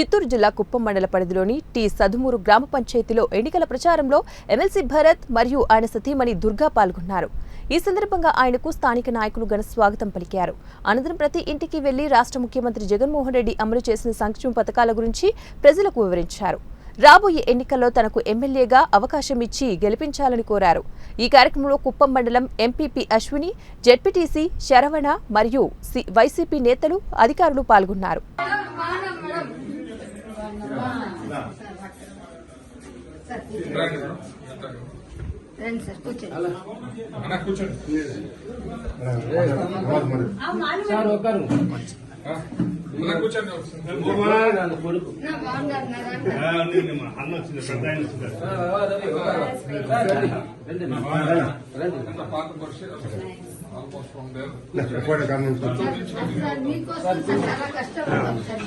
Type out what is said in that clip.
చిత్తూరు జిల్లా కుప్పం మండల పరిధిలోని టి సదుమూరు గ్రామ పంచాయతీలో ఎన్నికల ప్రచారంలో ఎమ్మెల్సీ భరత్ మరియు ఆయన సతీమణి దుర్గా పాల్గొన్నారు. ఈ సందర్భంగా ఆయనకు స్థానిక నాయకులు ఘన స్వాగతం పలికారు. అనంతరం ప్రతి ఇంటికి వెళ్ళి రాష్ట్ర ముఖ్యమంత్రి జగన్మోహన్ రెడ్డి అమలు చేసిన సంక్షేమ పథకాల గురించి ప్రజలకు వివరించారు. రాబోయే ఎన్నికల్లో తనకు ఎమ్మెల్యేగా అవకాశం ఇచ్చి గెలిపించాలని కోరారు. ఈ కార్యక్రమంలో కుప్పం మండలం ఎంపీపీ అశ్విని జెడ్పీటీసీ శరవణ మరియు సి- వైసీపీ నేతలు అధికారులు పాల్గొన్నారు. రండి సార్ కూర్చోండి కొడుకు. అన్న వచ్చింది పెద్ద ఆయన వచ్చింది మీకోసం చాలా కష్టపడతాం సార్.